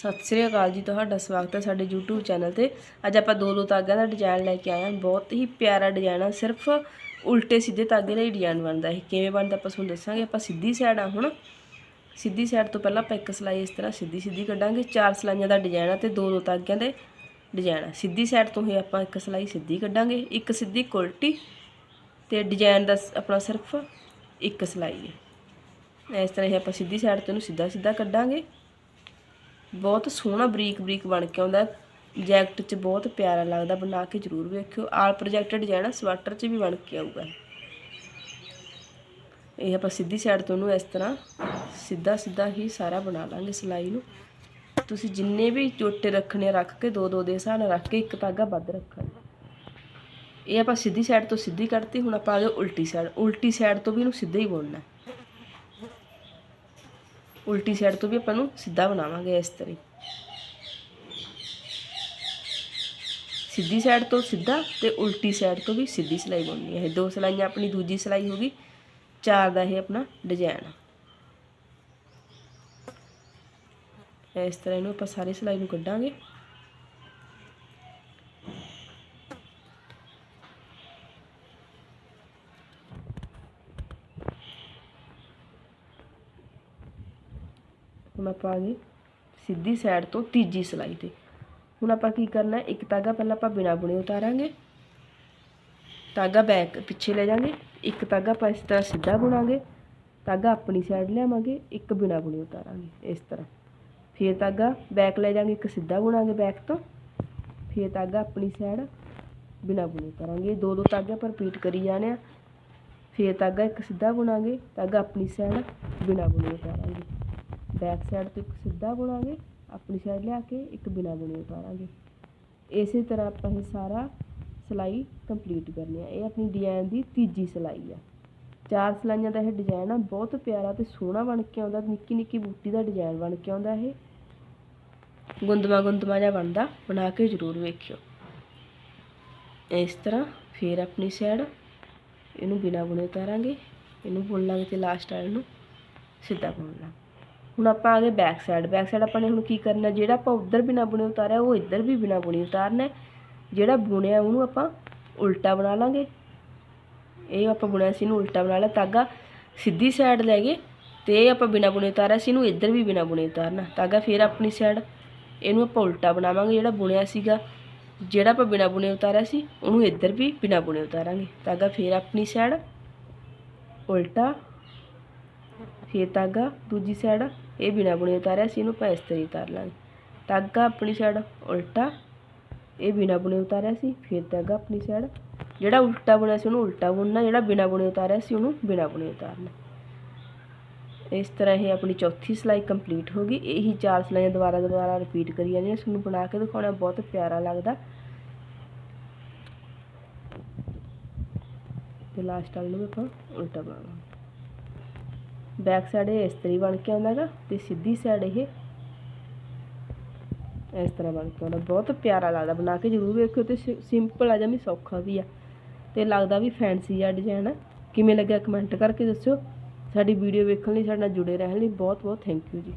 ਸਤਿ ਸ੍ਰੀ ਅਕਾਲ ਜੀ, ਤੁਹਾਡਾ ਸਵਾਗਤ ਹੈ ਸਾਡੇ YouTube ਚੈਨਲ ਤੇ। ਅੱਜ ਆਪਾਂ ਦੋ ਦੋ ਤਾਗਿਆਂ ਦਾ ਡਿਜ਼ਾਈਨ ਲੈ ਕੇ ਆਏ ਹਾਂ। ਬਹੁਤ ਹੀ ਪਿਆਰਾ ਡਿਜ਼ਾਈਨ ਆ। ਸਿਰਫ ਉਲਟੇ ਸਿੱਧੇ ਤਾਗੇ ਦਾ ਹੀ ਡਿਜ਼ਾਈਨ ਬਣਦਾ ਹੈ ਕਿਵੇਂ ਬਣਦਾ ਆਪਾਂ ਤੁਹਾਨੂੰ ਦੱਸਾਂਗੇ। ਆਪਾਂ ਸਿੱਧੀ ਸਾਈਡ ਆ ਹੁਣ। ਸਿੱਧੀ ਸਾਈਡ ਤੋਂ ਪਹਿਲਾਂ ਆਪਾਂ ਇੱਕ ਸਲਾਈ ਇਸ ਤਰ੍ਹਾਂ ਸਿੱਧੀ ਸਿੱਧੀ ਕੱਢਾਂਗੇ। ਚਾਰ ਸਲਾਈਆਂ ਦਾ ਡਿਜ਼ਾਈਨ ਆ ਤੇ ਦੋ ਦੋ ਤਾਗਿਆਂ ਦੇ ਡਿਜ਼ਾਈਨ ਆ। ਸਿੱਧੀ ਸਾਈਡ ਤੋਂ ਹੀ ਆਪਾਂ ਇੱਕ ਸਲਾਈ ਸਿੱਧੀ ਕੱਢਾਂਗੇ। ਇੱਕ ਸਿੱਧੀ ਕੁਲਟੀ ਤੇ ਡਿਜ਼ਾਈਨ ਦਾ ਆਪਣਾ ਸਿਰਫ ਇੱਕ ਸਲਾਈ ਹੈ ਇਸ ਤਰ੍ਹਾਂ ਹੀ ਆਪਾਂ ਸਿੱਧੀ ਸਾਈਡ ਤੋਂ ਇਹਨੂੰ ਸਿੱਧਾ ਸਿੱਧਾ ਕੱਢਾਂਗੇ। ਬਹੁਤ ਸੋਹਣਾ ਬਰੀਕ ਬਰੀਕ ਬਣ ਕੇ ਆਉਂਦਾ। ਜੈਕਟ 'ਚ ਬਹੁਤ ਪਿਆਰਾ ਲੱਗਦਾ, ਬਣਾ ਕੇ ਜ਼ਰੂਰ ਵੇਖਿਓ। ਆਲ ਪ੍ਰੋਜੈਕਟ ਡਿਜ਼ਾਈਨ ਆ ਸਵੈਟਰ 'ਚ ਵੀ ਬਣ ਕੇ ਆਊਗਾ। ਇਹ ਆਪਾਂ ਸਿੱਧੀ ਸਾਈਡ ਤੋਂ ਉਹਨੂੰ ਇਸ ਤਰ੍ਹਾਂ ਸਿੱਧਾ ਸਿੱਧਾ ਹੀ ਸਾਰਾ ਬਣਾ ਲਾਂਗੇ ਸਿਲਾਈ ਨੂੰ। ਤੁਸੀਂ ਜਿੰਨੇ ਵੀ ਚੋਟੇ ਰੱਖਣੇ ਆ ਰੱਖ ਕੇ ਦੋ ਦੋ ਦੇ ਹਿਸਾਬ ਨਾਲ ਰੱਖ ਕੇ ਇੱਕ ਧਾਗਾ ਵੱਧ ਰੱਖਣਾ ਇਹ ਆਪਾਂ ਸਿੱਧੀ ਸਾਈਡ ਤੋਂ ਸਿੱਧੀ ਕੱਢਤੀ, ਹੁਣ ਆਪਾਂ ਆ ਗਏ ਉਲਟੀ ਸਾਈਡ ਉਲਟੀ ਸਾਈਡ ਤੋਂ ਵੀ ਇਹਨੂੰ ਸਿੱਧਾ ਹੀ ਬੁਣਨਾ। ਉਲਟੀ ਸਾਈਡ ਤੋਂ ਵੀ ਆਪਾਂ ਨੂੰ ਸਿੱਧਾ ਬਣਾਵਾਂਗੇ ਇਸ ਤਰ੍ਹਾਂ ਹੀ। ਸਿੱਧੀ ਸਾਈਡ ਤੋਂ ਸਿੱਧਾ ਤੇ ਉਲਟੀ ਸਾਈਡ ਤੋਂ ਵੀ ਸਿੱਧੀ ਸਿਲਾਈ ਬੁਣਨੀ ਹੈ। ਇਹ ਦੋ ਸਿਲਾਈਆਂ ਆਪਣੀ ਦੂਜੀ ਸਿਲਾਈ ਹੋ ਗਈ। ਚਾਰ ਦਾ ਇਹ ਆਪਣਾ ਡਿਜ਼ਾਈਨ ਇਸ ਤਰ੍ਹਾਂ ਇਹਨੂੰ ਆਪਾਂ ਸਾਰੀ ਸਿਲਾਈ ਨੂੰ ਕੱਢਾਂਗੇ। ਹੁਣ ਆਪਾਂ ਆ ਗਏ ਸਿੱਧੀ ਸਾਈਡ ਤੋਂ ਤੀਜੀ ਸਿਲਾਈ ਤੇ। ਹੁਣ ਆਪਾਂ ਕੀ ਕਰਨਾ ਹੈ ਇੱਕ ਤਾਗਾ ਪਹਿਲਾਂ ਆਪਾਂ ਬਿਨਾ ਬੁਣੇ ਉਤਾਰਾਂਗੇ। ਤਾਗਾ ਬੈਕ ਪਿੱਛੇ ਲੈ ਜਾਾਂਗੇ। ਇੱਕ ਤਾਗਾ ਆਪਾਂ ਇਸ ਤਰ੍ਹਾਂ ਸਿੱਧਾ ਬੁਣਾਂਗੇ। ਤਾਗਾ ਆਪਣੀ ਸਾਈਡ ਲਿਆਵਾਂਗੇ, ਇੱਕ ਬਿਨਾ ਬੁਣੇ ਉਤਾਰਾਂਗੇ, ਇਸ ਤਰ੍ਹਾਂ। ਫਿਰ ਤਾਗਾ ਬੈਕ ਲੈ ਜਾਾਂਗੇ, ਇੱਕ ਸਿੱਧਾ ਬੁਣਾਂਗੇ ਬੈਕ ਤੋਂ। ਫਿਰ ਤਾਗਾ ਆਪਣੀ ਸਾਈਡ ਬਿਨਾ ਬੁਣੇ ਉਤਾਰਾਂਗੇ। ਇਹ ਦੋ ਦੋ ਤਾਗੇ ਆਪਾਂ ਰਿਪੀਟ ਕਰੀ ਜਾਣੇ ਆ। ਫਿਰ ਤਾਗਾ ਇੱਕ ਸਿੱਧਾ ਬੁਣਾਂਗੇ। ਤਾਗਾ ਆਪਣੀ ਸਾਈਡ ਬਿਨਾ ਬੁਣੇ ਉਤਾਰਾਂਗੇ। ਬੈਕ ਸਾਈਡ ਤੋਂ ਇੱਕ ਸਿੱਧਾ ਬੁਣਾਂਗੇ ਆਪਣੀ ਸਾਈਡ ਲਿਆ ਕੇ ਇੱਕ ਬਿਨਾ ਬੁਣੇ ਉਤਾਰਾਂਗੇ ਇਸੇ ਤਰ੍ਹਾਂ ਆਪਾਂ ਇਹ ਸਾਰਾ ਸਿਲਾਈ ਕੰਪਲੀਟ ਕਰਨੀ ਆ। ਇਹ ਆਪਣੀ ਡਿਜ਼ਾਈਨ ਦੀ ਤੀਜੀ ਸਿਲਾਈ ਆ। ਚਾਰ ਸਿਲਾਈਆਂ ਦਾ ਇਹ ਡਿਜ਼ਾਈਨ ਆ, ਬਹੁਤ ਪਿਆਰਾ ਤੇ ਸੋਹਣਾ ਬਣ ਕੇ ਆਉਂਦਾ, ਨਿੱਕੀ ਨਿੱਕੀ ਬੂਟੀ ਦਾ ਡਿਜ਼ਾਈਨ ਬਣ ਕੇ ਆਉਂਦਾ ਇਹ। ਗੁੰਦਮਾ ਗੁੰਦਮਾ ਜਿਹਾ ਬਣਦਾ, ਬਣਾ ਕੇ ਜ਼ਰੂਰ ਵੇਖਿਓ। ਇਸ ਤਰ੍ਹਾਂ ਫਿਰ ਆਪਣੀ ਸਾਈਡ ਇਹਨੂੰ ਬਿਨਾ ਬੁਣੇ ਉਤਾਰਾਂਗੇ। ਇਹਨੂੰ ਬੁਣ ਲਾਂਗੇ ਤੇ ਲਾਸਟ ਵਾਲੇ ਨੂੰ ਸਿੱਧਾ ਬੁਣ ਲਾਂਗੇ ਹੁਣ ਆਪਾਂ ਆ ਗਏ ਬੈਕ ਸਾਈਡ ਬੈਕ ਸਾਈਡ ਆਪਾਂ ਨੇ ਹੁਣ ਕੀ ਕਰਨਾ, ਜਿਹੜਾ ਆਪਾਂ ਉੱਧਰ ਬਿਨਾ ਬੁਣੇ ਉਤਾਰਿਆ, ਉਹ ਇੱਧਰ ਵੀ ਬਿਨਾ ਬੁਣੇ ਉਤਾਰਨਾ ਜਿਹੜਾ ਬੁਣਿਆ ਉਹਨੂੰ ਆਪਾਂ ਉਲਟਾ ਬਣਾ ਲਾਂਗੇ। ਇਹ ਆਪਾਂ ਬੁਣਿਆ ਸੀ ਇਹਨੂੰ ਉਲਟਾ ਬਣਾ ਲਿਆ ਤਾਗਾ ਸਿੱਧੀ ਸਾਈਡ ਲੈ ਗਏ ਤੇ ਇਹ ਆਪਾਂ ਬਿਨਾ ਬੁਣੇ ਉਤਾਰਿਆ ਸੀ ਇਹਨੂੰ ਇੱਧਰ ਵੀ ਬਿਨਾ ਬੁਣੇ ਉਤਾਰਨਾ ਤਾਗਾ ਫਿਰ ਆਪਣੀ ਸਾਈਡ ਇਹਨੂੰ ਆਪਾਂ ਉਲਟਾ ਬਣਾਵਾਂਗੇ ਜਿਹੜਾ ਬੁਣਿਆ ਸੀਗਾ। ਜਿਹੜਾ ਆਪਾਂ ਬਿਨਾ ਬੁਣੇ ਉਤਾਰਿਆ ਸੀ, ਉਹਨੂੰ ਇੱਧਰ ਵੀ ਬਿਨਾ ਬੁਣੇ ਉਤਾਰਾਂਗੇ। ਤਾਗਾ ਫਿਰ ਆਪਣੀ ਸਾਈਡ ਉਲਟਾ ਫਿਰ ਤਾਗਾ, ਦੂਜੀ ਸਾਈਡ ਇਹ ਬਿਨਾ ਬੁਣੇ ਉਤਾਰਿਆ ਸੀ, ਇਹਨੂੰ ਆਪਾਂ ਇਸ ਤਰ੍ਹਾਂ ਹੀ ਉਤਾਰ ਲਾਂਗੇ। ਤਾਗਾ ਆਪਣੀ ਸਾਈਡ ਉਲਟਾ, ਇਹ ਬਿਨਾ ਬੁਣੇ ਉਤਾਰਿਆ ਸੀ, ਫਿਰ ਤਾਗਾ ਆਪਣੀ ਸਾਈਡ ਜਿਹੜਾ ਉਲਟਾ ਬੁਣਿਆ ਸੀ, ਉਹਨੂੰ ਉਲਟਾ ਬੁਣਨਾ, ਜਿਹੜਾ ਬਿਨਾ ਬੁਣੇ ਉਤਾਰਿਆ ਸੀ, ਉਹਨੂੰ ਬਿਨਾ ਬੁਣੇ ਉਤਾਰਨਾ। ਇਸ ਤਰ੍ਹਾਂ ਇਹ ਆਪਣੀ ਚੌਥੀ ਸਿਲਾਈ ਕੰਪਲੀਟ ਹੋ ਗਈ। ਇਹੀ ਚਾਰ ਸਿਲਾਈਆਂ ਦੁਬਾਰਾ ਦੁਬਾਰਾ ਰਿਪੀਟ ਕਰੀ ਜਾਂਦੀਆਂ ਤੁਹਾਨੂੰ ਬਣਾ ਕੇ ਦਿਖਾਉਣਾ ਬਹੁਤ ਪਿਆਰਾ ਲੱਗਦਾ। ਤੇ ਲਾਸਟ ਵਾਲੇ ਨੂੰ ਵੀ ਆਪਾਂ ਉਲਟਾ ਬਣਾਵਾਂਗੇ। ਬੈਕ ਸਾਈਡ ਇਹ ਇਸ ਤਰ੍ਹਾਂ ਹੀ ਬਣ ਕੇ ਆਉਂਦਾਗਾ ਤੇ ਸਿੱਧੀ ਸਾਈਡ ਇਹ ਇਸ ਤਰ੍ਹਾਂ ਬਣ ਕੇ ਆਉਂਦਾ। ਬਹੁਤ ਪਿਆਰਾ ਲੱਗਦਾ, ਬਣਾ ਕੇ ਜ਼ਰੂਰ ਵੇਖਿਓ ਤੇ ਸਿੰਪਲ ਆ ਜਾਂ ਵੀ ਸੌਖਾ ਵੀ ਆ। ਤੇ ਲੱਗਦਾ ਵੀ ਫੈਂਸੀ ਆ ਡਿਜ਼ਾਈਨ ਆ ਕਿਵੇਂ ਲੱਗਿਆ ਕਮੈਂਟ ਕਰਕੇ ਦੱਸਿਓ। ਸਾਡੀ ਵੀਡੀਓ ਵੇਖਣ ਲਈ ਸਾਡੇ ਨਾਲ ਜੁੜੇ ਰਹਿਣ ਲਈ ਬਹੁਤ ਬਹੁਤ ਥੈਂਕ ਯੂ ਜੀ।